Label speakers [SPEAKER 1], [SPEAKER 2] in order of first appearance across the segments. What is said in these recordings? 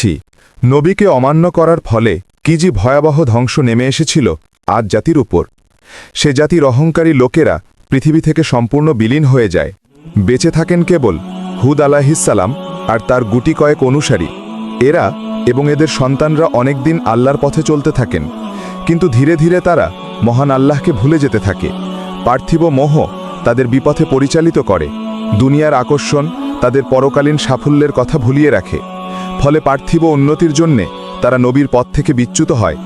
[SPEAKER 1] যাচ্ছি নবীকে অমান্য করার ফলে কি যে ভয়াবহ ধ্বংস নেমে এসেছিল আজ জাতির উপর। সে জাতির অহংকারী লোকেরা পৃথিবী থেকে সম্পূর্ণ বিলীন হয়ে যায়। বেঁচে থাকেন কেবল হুদ আলাহিসাল্লাম আর তার গুটি কয়েক অনুসারী। এরা এবং এদের সন্তানরা অনেকদিন আল্লাহর পথে চলতে থাকেন। কিন্তু ধীরে ধীরে তারা মহান আল্লাহকে ভুলে যেতে থাকে। পার্থিব মোহ তাদের বিপথে পরিচালিত করে। দুনিয়ার আকর্ষণ তাদের পরকালীন সাফল্যের কথা ভুলিয়ে রাখে। ফলে পার্থিব উন্নতির জন্যে তারা নবীর পথ থেকে বিচ্যুত হয়।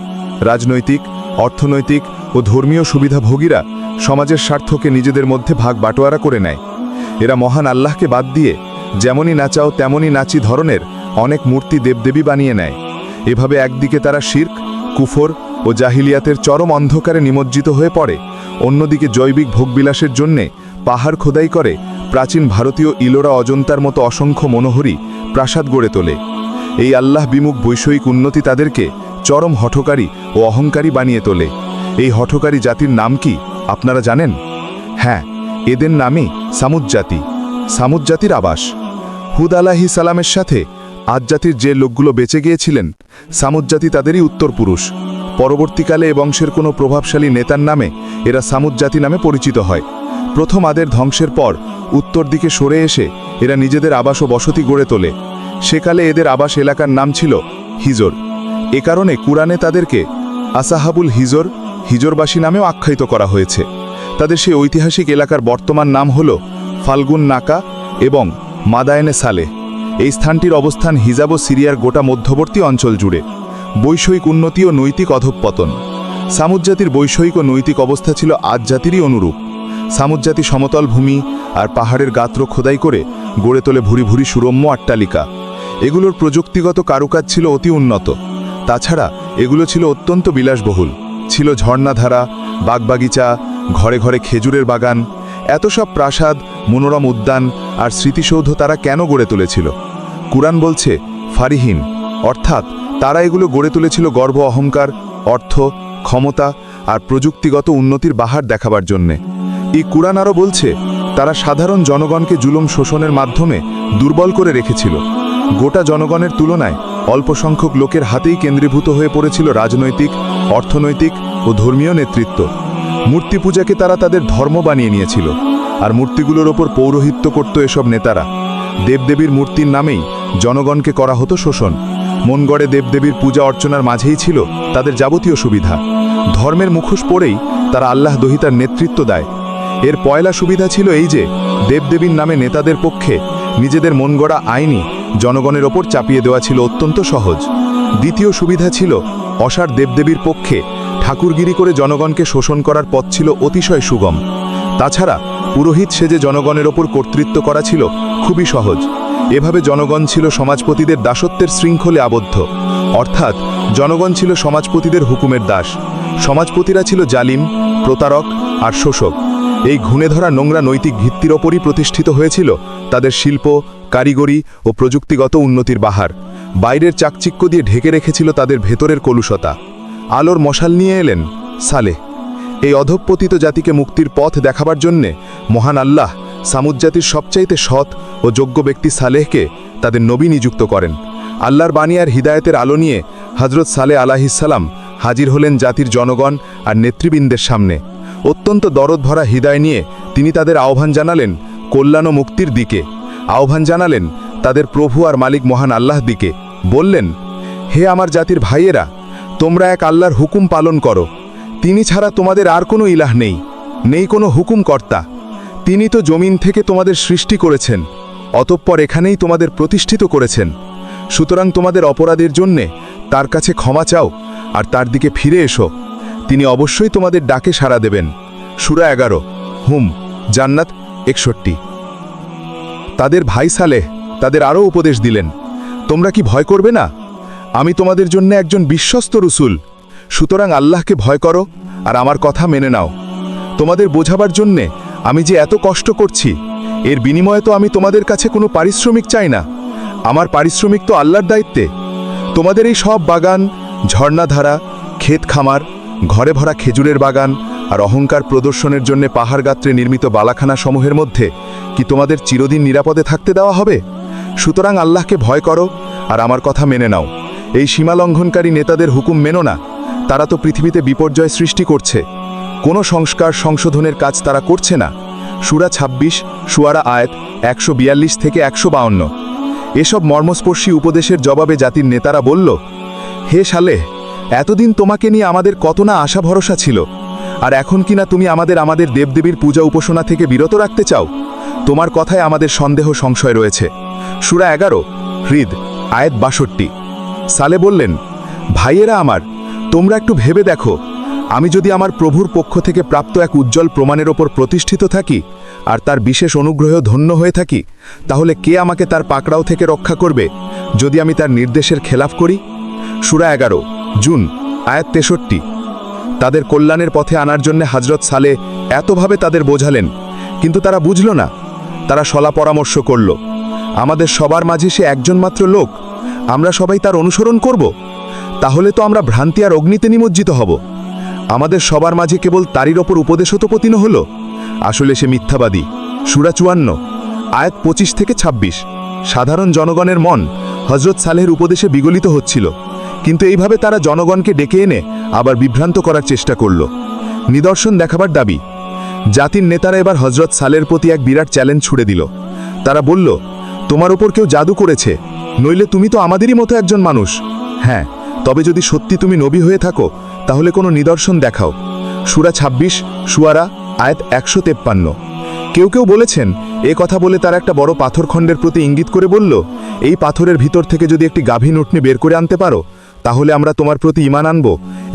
[SPEAKER 1] রাজনৈতিক, অর্থনৈতিক ও ধর্মীয় সুবিধাভোগীরা সমাজের স্বার্থকে নিজেদের মধ্যে ভাগ বাটোয়ারা করে নেয়। এরা মহান আল্লাহকে বাদ দিয়ে যেমনই নাচাও তেমনই নাচি ধরনের অনেক মূর্তি দেবদেবী বানিয়ে নেয়। এভাবে একদিকে তারা শির্ক, কুফর ও জাহিলিয়াতের চরম অন্ধকারে নিমজ্জিত হয়ে পড়ে। অন্যদিকে জৈবিক ভোগবিলাসের জন্যে পাহাড় খোদাই করে প্রাচীন ভারতীয় ইলোরা অজন্তার মতো অসংখ্য মনোহরী প্রাসাদ গড়ে তোলে। এই আল্লাহ বিমুখ বৈষয়িক উন্নতি তাদেরকে চরম হঠকারী ও অহংকারী বানিয়ে তোলে। এই হঠকারী জাতির নাম কি, আপনারা জানেন? হ্যাঁ এদের নামই সামুদ জাতি, সামুদ জাতির আবাস। হুদ আলাহি সালামের সাথে আজ জাতির যে লোকগুলো বেঁচে গিয়েছিলেন, সামুদ জাতি তাদেরই উত্তরপুরুষ পরবর্তীকালে এ বংশের কোনো প্রভাবশালী নেতার নামে এরা সামুদ জাতি নামে পরিচিত হয়। প্রথম আদের ধ্বংসের পর উত্তর দিকে সরে এসে এরা নিজেদের আবাস ও বসতি গড়ে তোলে। সেকালে এদের আবাস এলাকার নাম ছিল হিজর। এ কারণে কুরআনে তাদেরকে আসাহাবুল হিজর, হিজরবাসী নামেও আখ্যায়িত করা হয়েছে। তাদের সেই ঐতিহাসিক এলাকার বর্তমান নাম হল ফাল্গুন নাকা এবং মাদায়নে সালে এই স্থানটির অবস্থান হিজাব ও সিরিয়ার গোটা মধ্যবর্তী অঞ্চল জুড়ে। বৈষয়িক উন্নতি ও নৈতিক অধঃপতন। সামুদ জাতির বৈষয়িক ও নৈতিক অবস্থা ছিল আজ জাতিরই অনুরূপ। সামুদ জাতি সমতল ভূমি আর পাহাড়ের গাত্র খোদাই করে গড়ে তোলে ভুরি ভুরি সুরম্য আট্টালিকা। এগুলোর প্রযুক্তিগত কারুকাজ ছিল অতি উন্নত। তাছাড়া এগুলো ছিল অত্যন্ত বিলাসবহুল। ছিল ঝর্ণাধারা, বাগবাগিচা, ঘরে ঘরে খেজুরের বাগান। এত সব প্রাসাদ, মনোরম উদ্যান আর স্মৃতিসৌধ তারা কেন গড়ে তুলেছিল? কুরআন বলছে, ফারিহীন। অর্থাৎ তারা এগুলো গড়ে তুলেছিল গর্ব, অহংকার, অর্থ, ক্ষমতা আর প্রযুক্তিগত উন্নতির বাহার দেখাবার জন্যে। এই কুরআন আরও বলছে, তারা সাধারণ জনগণকে জুলুম শোষণের মাধ্যমে দুর্বল করে রেখেছিল। গোটা জনগণের তুলনায় অল্প সংখ্যক লোকের হাতেই কেন্দ্রীভূত হয়ে পড়েছিল রাজনৈতিক, অর্থনৈতিক ও ধর্মীয় নেতৃত্ব। মূর্তি পূজাকে তারা তাদের ধর্ম বানিয়ে নিয়েছিল আর মূর্তিগুলোর ওপর পৌরোহিত্য করত এসব নেতারা। দেবদেবীর মূর্তির নামেই জনগণকে করা হতো শোষণ। মন গড়ে দেবদেবীর পূজা অর্চনার মাঝেই ছিল তাদের যাবতীয় সুবিধা। ধর্মের মুখোশ পরেই তারা আল্লাহ দহিতার নেতৃত্ব দেয়। এর পয়লা সুবিধা ছিল এই যে, দেবদেবীর নামে নেতাদের পক্ষে নিজেদের মন গড়া আইনি জনগণের ওপর চাপিয়ে দেওয়া ছিল অত্যন্ত সহজ। দ্বিতীয় সুবিধা ছিল, অসার দেবদেবীর পক্ষে ঠাকুরগিরি করে জনগণকে শোষণ করার পথ ছিল অতিশয় সুগম। তাছাড়া পুরোহিত সেজে জনগণের ওপর কর্তৃত্ব করা ছিল খুবই সহজ। এভাবে জনগণ ছিল সমাজপতিদের দাসত্বের শৃঙ্খলে আবদ্ধ। অর্থাৎ জনগণ ছিল সমাজপতিদের হুকুমের দাস। সমাজপতিরা ছিল জালিম, প্রতারক আর শোষক। এই ঘুণে ধরা নোংরা নৈতিক ভিত্তির ওপরই প্রতিষ্ঠিত হয়েছিল তাদের শিল্প, কারিগরি ও প্রযুক্তিগত উন্নতির বাহার। বাইরের চাকচিক্য দিয়ে ঢেকে রেখেছিল তাদের ভেতরের কলুষতা। আলোর মশাল নিয়ে এলেন সালেহ। এই অধঃপতিত জাতিকে মুক্তির পথ দেখাবার জন্যে মহান আল্লাহ সামুদ জাতির সবচাইতে সৎ ও যোগ্য ব্যক্তি সালেহকে তাদের নবী নিযুক্ত করেন। আল্লাহর বানিয়ার হিদায়তের আলো নিয়ে হজরত সালে আলাহিসাল্লাম হাজির হলেন জাতির জনগণ আর নেতৃবৃন্দের সামনে। অত্যন্ত দরদ ভরা হৃদয় নিয়ে তিনি তাদের আহ্বান জানালেন কল্যাণ ও মুক্তির দিকে। আহ্বান জানালেন তাদের প্রভু আর মালিক মহান আল্লাহ দিকে। বললেন, হে আমার জাতির ভাইয়েরা, তোমরা এক আল্লাহর হুকুম পালন করো। তিনি ছাড়া তোমাদের আর কোনো ইলাহ নেই নেই কোনো হুকুম কর্তা তিনি তো জমিন থেকে তোমাদের সৃষ্টি করেছেন, অতঃপর এখানেই তোমাদের প্রতিষ্ঠিত করেছেন। সুতরাং তোমাদের অপরাধের জন্যে তার কাছে ক্ষমা চাও আর তার দিকে ফিরে এসো। তিনি অবশ্যই তোমাদের ডাকে সাড়া দেবেন। সুরা এগারো, হুম, জান্নাত একষট্টি। তাদের ভাই সালেহ তাদের আরও উপদেশ দিলেন, তোমরা কি ভয় করবে না? আমি তোমাদের জন্য একজন বিশ্বস্ত রসুল। সুতরাং আল্লাহকে ভয় করো আর আমার কথা মেনে নাও। তোমাদের বোঝাবার জন্যে আমি যে এত কষ্ট করছি, এর বিনিময়ে তো আমি তোমাদের কাছে কোনো পারিশ্রমিক চাই না। আমার পারিশ্রমিক তো আল্লাহর দায়িত্বে। তোমাদের এই সব বাগান, ঝর্ণাধারা, ক্ষেত খামার ঘরে ভরা খেজুরের বাগান আর অহংকার প্রদর্শনের জন্য পাহাড় গাত্রে নির্মিত বালাখানা সমূহের মধ্যে কি তোমাদের চিরদিন নিরাপদে থাকতে দেওয়া হবে? সুতরাং আল্লাহকে ভয় করো আর আমার কথা মেনে নাও। এই সীমালঙ্ঘনকারী নেতাদের হুকুম মেনো না। তারা তো পৃথিবীতে বিপর্যয় সৃষ্টি করছে। কোনো সংস্কার সংশোধনের কাজ তারা করছে না। সুরা ২৬ সুয়ারা আয়াত, একশো বিয়াল্লিশ থেকে একশো এসব মর্মস্পর্শী উপদেশের জবাবে জাতির নেতারা বলল, হে সালে এতদিন তোমাকে নিয়ে আমাদের কত না আশা ভরসা ছিল। আর এখন কিনা তুমি আমাদের আমাদের দেবদেবীর পূজা উপাসনা থেকে বিরত রাখতে চাও? তোমার কথায় আমাদের সন্দেহ সংশয় রয়েছে। সুরা এগারো, হৃদ, আয়াত বাষট্টি। সালে বললেন, ভাইয়েরা আমার, তোমরা একটু ভেবে দেখো। আমি যদি আমার প্রভুর পক্ষ থেকে প্রাপ্ত এক উজ্জ্বল প্রমাণের ওপর প্রতিষ্ঠিত থাকি, আর তার বিশেষ অনুগ্রহেও ধন্য হয়ে থাকি, তাহলে কে আমাকে তার পাকড়াও থেকে রক্ষা করবে, যদি আমি তার নির্দেশের খেলাফ করি? সুরা এগারো জুন, আয়াত তেষট্টি। তাদের কল্যাণের পথে আনার জন্য হাজরত সালে এতভাবে তাদের বোঝালেন, কিন্তু তারা বুঝল না। তারা সলা পরামর্শ করল, আমাদের সবার মাঝে সে একজন মাত্র লোক, আমরা সবাই তার অনুসরণ করব? তাহলে তো আমরা ভ্রান্তি আর অগ্নিতে নিমজ্জিত হব। আমাদের সবার মাঝে কেবল তারির ওপর উপদেশতপতিন হল। আসলে সে মিথ্যাবাদী। সুরা চুয়ান্ন, আয়াত পঁচিশ থেকে ২৬ সাধারণ জনগণের মন হজরত সালেহের উপদেশে বিগলিত হচ্ছিল। কিন্তু এইভাবে তারা জনগণকে ডেকে এনে আবার বিভ্রান্ত করার চেষ্টা করল। নিদর্শন দেখাবার দাবি, জাতির নেতারা এবার হজরত সালের প্রতি এক বিরাট চ্যালেঞ্জ ছুড়ে দিল। তারা বলল, তোমার ওপর কেউ জাদু করেছে, নইলে তুমি তো আমাদেরই মতো একজন মানুষ। হ্যাঁ তবে যদি সত্যি তুমি নবী হয়ে থাকো, তাহলে কোনো নিদর্শন দেখাও। সুরা ২৬ সুয়ারা, আয়াত একশো তেপ্পান্ন। কেউ কেউ বলেছেন, এ কথা বলে তার একটা বড় পাথরখণ্ডের প্রতি ইঙ্গিত করে বলল, এই পাথরের ভিতর থেকে যদি একটি গাভী নুটনি বের করে আনতে পারো তাহলে আমরা তোমার প্রতি ইমান আনব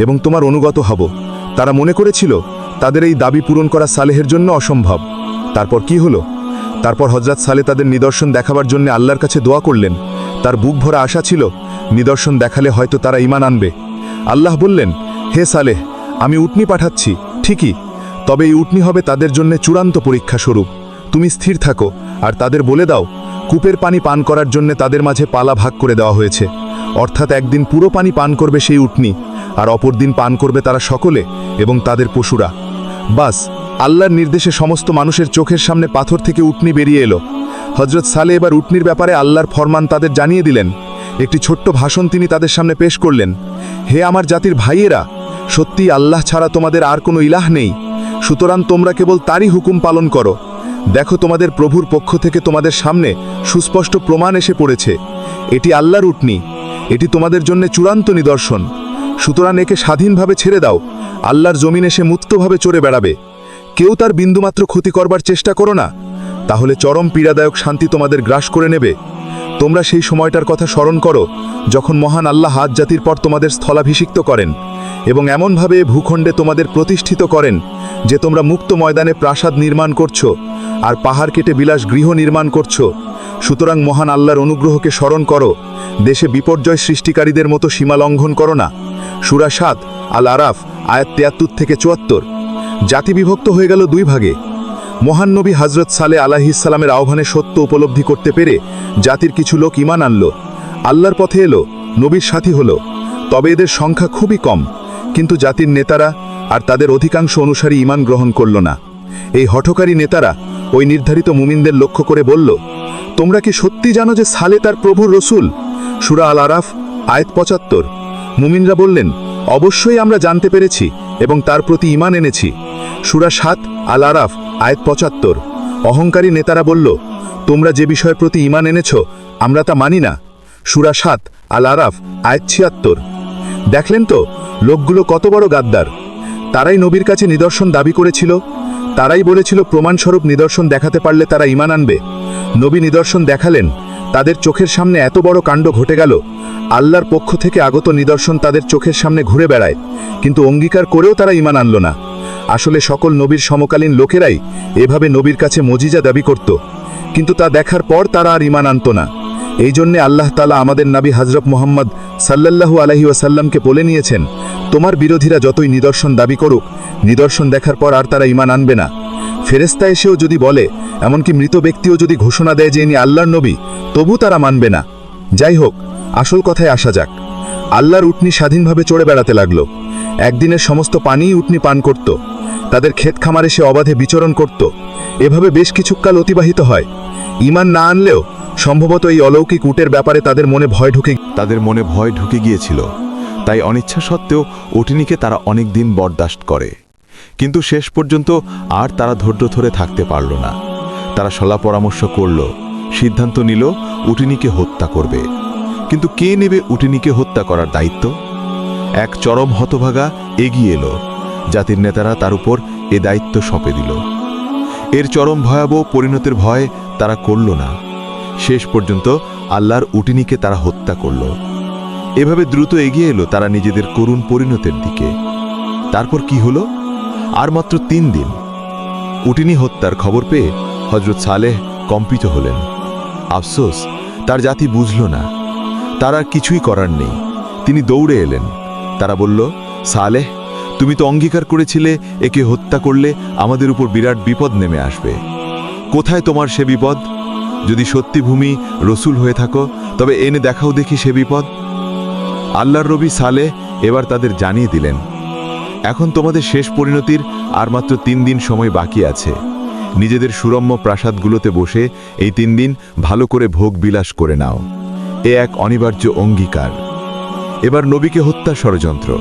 [SPEAKER 1] এবং তোমার অনুগত হব। তারা মনে করেছিল, তাদের এই দাবি পূরণ করা সালেহের জন্য অসম্ভব। তারপর কি হলো? তারপর হজরত সালে তাদের নিদর্শন দেখাবার জন্য আল্লাহর কাছে দোয়া করলেন। তার বুক ভরা আশা ছিল, নিদর্শন দেখালে হয়তো তারা ইমান আনবে। আল্লাহ বললেন, হে সালেহ, আমি উটনি পাঠাচ্ছি, ঠিকই, তবে এই উটনি হবে তাদের জন্য চূড়ান্ত পরীক্ষা স্বরূপ। তুমি স্থির থাকো, আর তাদের বলে দাও, কূপের পানি পান করার জন্য তাদের মাঝে পালা ভাগ করে দেওয়া হয়েছে। অর্থাৎ একদিন পুরো পানি পান করবে সেই উটনি, আর অপর দিন পান করবে তারা সকলে এবং তাদের পশুরা। বাস, আল্লাহর নির্দেশে সমস্ত মানুষের চোখের সামনে পাথর থেকে উটনি বেরিয়ে এলো। হজরত সালে এবার উটনির ব্যাপারে আল্লাহর ফরমান তাদের জানিয়ে দিলেন। একটি ছোট্ট ভাষণ তিনি তাদের সামনে পেশ করলেন। হে আমার জাতির ভাইয়েরা, সত্যি আল্লাহ ছাড়া তোমাদের আর কোনো ইলাহ নেই। সুতরাং তোমরা কেবল তারই হুকুম পালন করো। দেখো তোমাদের প্রভুর পক্ষ থেকে তোমাদের সামনে সুস্পষ্ট প্রমাণ এসে পড়েছে। এটি আল্লাহর উটনি। এটি তোমাদের জন্য চূড়ান্ত নিদর্শন। সুতরাং একে স্বাধীনভাবে ছেড়ে দাও। আল্লাহর জমিন এসে মুক্তভাবে চড়ে বেড়াবে। কেউ তার বিন্দুমাত্র ক্ষতি করবার চেষ্টা করো না। তাহলে চরম পীড়াদায়ক শান্তি তোমাদের গ্রাস করে নেবে। তোমরা সেই সময়টার কথা স্মরণ করো, যখন মহান আল্লাহ হাত জাতির পর তোমাদের স্থলাভিষিক্ত করেন এবং এমনভাবে ভূখণ্ডে তোমাদের প্রতিষ্ঠিত করেন যে তোমরা মুক্ত ময়দানে প্রাসাদ নির্মাণ করছ আর পাহাড় কেটে বিলাস গৃহ নির্মাণ করছ। সুতরাং মহান আল্লাহর অনুগ্রহকে স্মরণ করো, দেশে বিপর্যয় সৃষ্টিকারীদের মতো সীমা লঙ্ঘন করো না। সুরা সাত আল আরাফ আয়াত তিয়াত্তর থেকে চুয়াত্তর। জাতি বিভক্ত হয়ে গেল দুই ভাগে। মহান নবী হজরত সালে আলাহিসাল্লামের আহ্বানে সত্য উপলব্ধি করতে পেরে জাতির কিছু লোক ইমান আনল। আল্লাহর পথে এলো, নবীর সাথী হলো। তবে এদের সংখ্যা খুবই কম, কিন্তু জাতির নেতারা আর তাদের অধিকাংশ অনুসারী ইমান গ্রহণ করল না। এই হঠকারী নেতারা ওই নির্ধারিত মুমিনদের লক্ষ্য করে বলল, তোমরা কি সত্যি জানো যে সালে তার প্রভুর রসুল? সুরা আল আরাফ আয়াত পঁচাত্তর। মুমিনরা বললেন, অবশ্যই আমরা জানতে পেরেছি এবং তার প্রতি ইমান এনেছি। সুরা সাত আল আরাফ আয়াত পঁচাত্তর। অহংকারী নেতারা বলল, তোমরা যে বিষয়ের প্রতি ইমান এনেছ, আমরা তা মানি না। সুরা সাত আল আরাফ আয়াত ছিয়াত্তর। দেখলেন তো, লোকগুলো কত বড় গাদ্দার। তারাই নবীর কাছে নিদর্শন দাবি করেছিল। তারাই বলেছিল, প্রমাণস্বরূপ নিদর্শন দেখাতে পারলে তারা ইমান আনবে। নবী নিদর্শন দেখালেন, তাদের চোখের সামনে এত বড় কাণ্ড ঘটে গেল। আল্লাহর পক্ষ থেকে আগত নিদর্শন তাদের চোখের সামনে ঘুরে বেড়ায়। কিন্তু অঙ্গীকার করেও তারা ইমান আনল না। আসলে সকল নবীর সমকালীন লোকেরাই এভাবে নবীর কাছে মজিজা দাবি করত। কিন্তু তা দেখার পর তারা আর ইমান আনত না। এই জন্যে আল্লাহ তালা আমাদের নাবী হজরত মোহাম্মদ সাল্লাল্লাহু আলহি ওয়াসাল্লামকে বলে নিয়েছেন, তোমার বিরোধীরা যতই নিদর্শন দাবি করুক, নিদর্শন দেখার পর আর তারা ইমান আনবে না। ফেরেস্তা এসেও যদি বলে, এমনকি মৃত ব্যক্তিও যদি ঘোষণা দেয় যে ইনি আল্লাহর নবী, তবু তারা মানবে না। যাই হোক, আসল কথায় আসা যাক। আল্লাহর উটনি স্বাধীনভাবে চড়ে বেড়াতে লাগল। একদিনের সমস্ত পানিই উটনি পান করত। তাদের ক্ষেত খামারে সে অবাধে বিচরণ করত। এভাবে বেশ কিছুকাল অতিবাহিত হয়। ইমান না আনলেও
[SPEAKER 2] সম্ভবত এই অলৌকিক উটের ব্যাপারে তাদের মনে ভয় ঢুকে
[SPEAKER 3] তাদের মনে ভয় ঢুকে গিয়েছিল। তাই অনিচ্ছা সত্ত্বেও ওটিনিকে তারা অনেক দিন বরদাস্ত করে। কিন্তু শেষ পর্যন্ত আর তারা ধৈর্য ধরে থাকতে পারল না। তারা সলা পরামর্শ করল, সিদ্ধান্ত নিল উটিনিকে হত্যা করবে। কিন্তু কে নেবে উটিনিকে হত্যা করার দায়িত্ব? এক চরম হতভাগা এগিয়ে এলো। জাতির নেতারা তার উপর এ দায়িত্ব সঁপে দিল। এর চরম ভয়াবহ পরিণতির ভয় তারা করল না। শেষ পর্যন্ত আল্লাহর উটিনিকে তারা হত্যা করল। এভাবে দ্রুত এগিয়ে এলো তারা নিজেদের করুণ পরিণতের দিকে। তারপর কি হলো? আর মাত্র তিন দিন। উটিনি হত্যার খবর পেয়ে হজরত সালেহ কম্পিত হলেন। আফসোস, তার জাতি বুঝল না। তারা কিছুই করার নেই। তিনি দৌড়ে এলেন। তারা বলল, সালেহ তুমি তো অঙ্গীকার করেছিলে, একে হত্যা করলে আমাদের উপর বিরাট বিপদ নেমে আসবে। কোথায় তোমার সে বিপদ? যদি সত্যি ভূমি রসুল হয়ে থাকো, তবে এনে দেখাও দেখি সে বিপদ। আল্লাহর রবি সালে এবার তাদের জানিয়ে দিলেন, এখন তোমাদের শেষ পরিণতির আর মাত্র তিন দিন সময় বাকি আছে। নিজেদের সুরম্য প্রাসাদগুলোতে বসে এই তিন দিন ভালো করে ভোগ বিলাস করে নাও। এ এক অনিবার্য অঙ্গীকার। এবার নবীকে হত্যা ষড়যন্ত্র।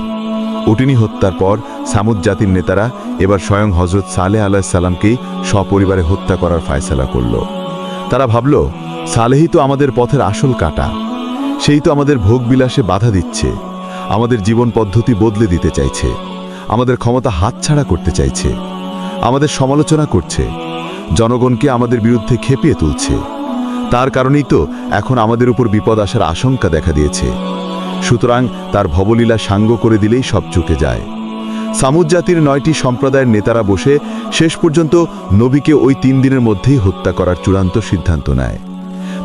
[SPEAKER 3] উটিনি হত্যার পর সামুদ জাতির নেতারা এবার স্বয়ং হজরত সালেহ আলাহিসাল্লামকেই সপরিবারে হত্যা করার ফায়সালা করল। তারা ভাবল সালেহি তো আমাদের পথের আসল কাটা। সেই তো আমাদের ভোগবিলাসে বাধা দিচ্ছে। আমাদের জীবন পদ্ধতি বদলে দিতে চাইছে। আমাদের ক্ষমতা হাতছাড়া করতে চাইছে। আমাদের সমালোচনা করছে। জনগণকে আমাদের বিরুদ্ধে খেপিয়ে তুলছে। তার কারণেই তো এখন আমাদের উপর বিপদ আসার আশঙ্কা দেখা দিয়েছে। সুতরাং তার ভবলীলা সাঙ্গ করে দিলেই সব চুকে যায়। সামুদ জাতির নয়টি সম্প্রদায়ের নেতারা বসে শেষ পর্যন্ত নবীকে ওই তিন দিনের মধ্যেই হত্যা করার চূড়ান্ত সিদ্ধান্ত নেয়।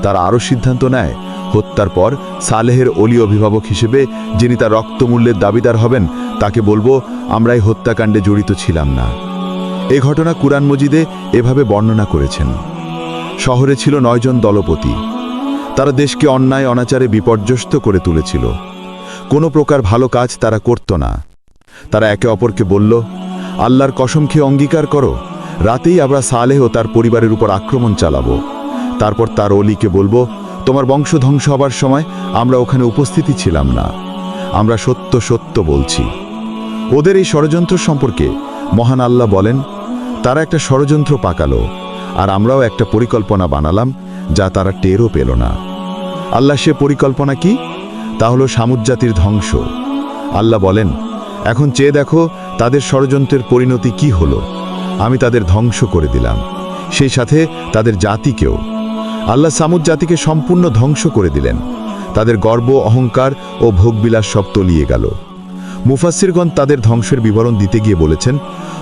[SPEAKER 3] তার আরও সিদ্ধান্ত নেয়, হত্যার পর সালেহের অলি অভিভাবক হিসেবে যিনি তার রক্তমূল্যের দাবিদার হবেন, তাকে বলব, আমরাই হত্যাকাণ্ডে জড়িত ছিলাম না। এ ঘটনা কুরআন মজিদে এভাবে বর্ণনা করেছেন। শহরে ছিল নয়জন দলপতি। তারা দেশকে অন্যায়, অনাচারে বিপর্যস্ত করে তুলেছিল। কোনো প্রকার ভালো কাজ তারা করত না। তারা একে অপরকে বলল, আল্লাহর কসম খেয়ে অঙ্গীকার করো। রাতেই আমরা সালেহ তার পরিবারের উপর আক্রমণ চালাবো। তারপর তার অলিকে বলব, তোমার বংশ ধ্বংস হবার সময় আমরা ওখানে উপস্থিতি ছিলাম না। আমরা সত্য সত্য বলছি। ওদের এই ষড়যন্ত্র সম্পর্কে মহান আল্লাহ বলেন, তারা একটা ষড়যন্ত্র পাকালো, আর আমরাও একটা পরিকল্পনা বানালাম যা তারা টেরও পেল না। আল্লাহ সে পরিকল্পনা কি? তা হলো সামুজ্জাতির ধ্বংস। আল্লাহ বলেন, এখন চেয়ে দেখো তাদের ষড়যন্ত্রের পরিণতি কি হলো। আমি তাদের ধ্বংস করে দিলাম। সেই সাথে তাদের জাতিকেও। আল্লাহ সামুদ জাতিকে সম্পূর্ণ ধ্বংস করে দিলেন। তাদের গর্ব, অহংকার ও ভোগবিলাস সব তলিয়ে গেল। মুফাসিরগণ তাদের ধ্বংসের বিবরণ দিতে গিয়ে বলেছেন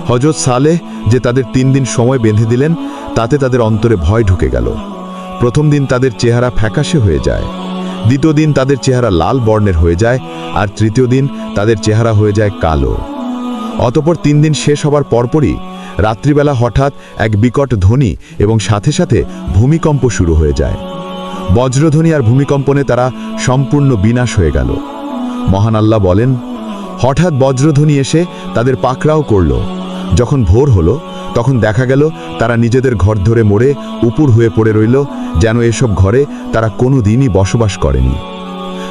[SPEAKER 3] হজরত সালেহ যে তাদের তিন দিন সময় বেঁধে দিলেন, তাতে তাদের অন্তরে ভয় ঢুকে গেল। প্রথম দিন তাদের চেহারা ফ্যাকাশে হয়ে যায়। দ্বিতীয় দিন তাদের চেহারা লাল বর্ণের হয়ে যায় আর তৃতীয় দিন তাদের চেহারা হয়ে যায় কালো। অতপর তিন দিন শেষ হবার পরপরই রাত্রিবেলা হঠাৎ এক বিকট ধ্বনি এবং সাথে সাথে ভূমিকম্প শুরু হয়ে যায়। বজ্রধ্বনি আর ভূমিকম্পনে তারা সম্পূর্ণ বিনাশ হয়ে গেল। মহান আল্লাহ বলেন, হঠাৎ বজ্রধ্বনি এসে তাদের পাকড়াও করল। যখন ভোর হলো তখন দেখা গেল, তারা নিজেদের ঘর ধরে মরে উপুর হয়ে পড়ে রইল, যেন এসব ঘরে তারা কোনো দিনই বসবাস করেনি।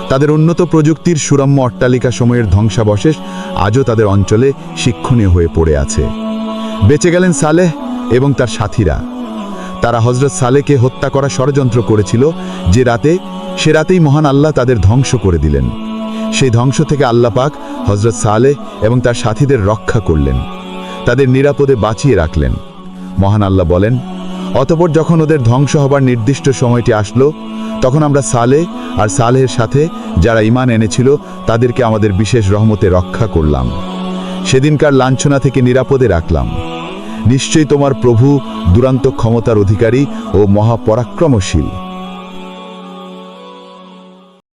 [SPEAKER 3] তাদের উন্নত প্রযুক্তির সুরম্য অট্টালিকা সময়ের ধ্বংসাবশেষ আজও তাদের অঞ্চলে শিক্ষণীয় হয়ে পড়ে আছে। বেঁচে গেলেন সালেহ এবং তার সাথীরা। তারা হজরত সালেকে হত্যা করা ষড়যন্ত্র করেছিল, যে রাতে, সে রাতেই মহান আল্লাহ তাদের ধ্বংস করে দিলেন। সেই ধ্বংস থেকে আল্লাহ পাক হজরত সালেহ এবং তার সাথীদের রক্ষা করলেন। তাদের নিরাপদে বাঁচিয়ে রাখলেন। মহান আল্লাহ বলেন, অতপর যখন ওদের ধ্বংস হবার নির্দিষ্ট সময়টি আসলো, তখন আমরা সালে আর সালেহের সাথে যারা ইমান এনেছিল, তাদেরকে আমাদের বিশেষ রহমতে রক্ষা করলাম। সেদিনকার লাঞ্ছনা থেকে নিরাপদে রাখলাম। নিশ্চয়ই তোমার প্রভু দুরান্ত ক্ষমতার অধিকারী ও মহাপরাক্রমশীল।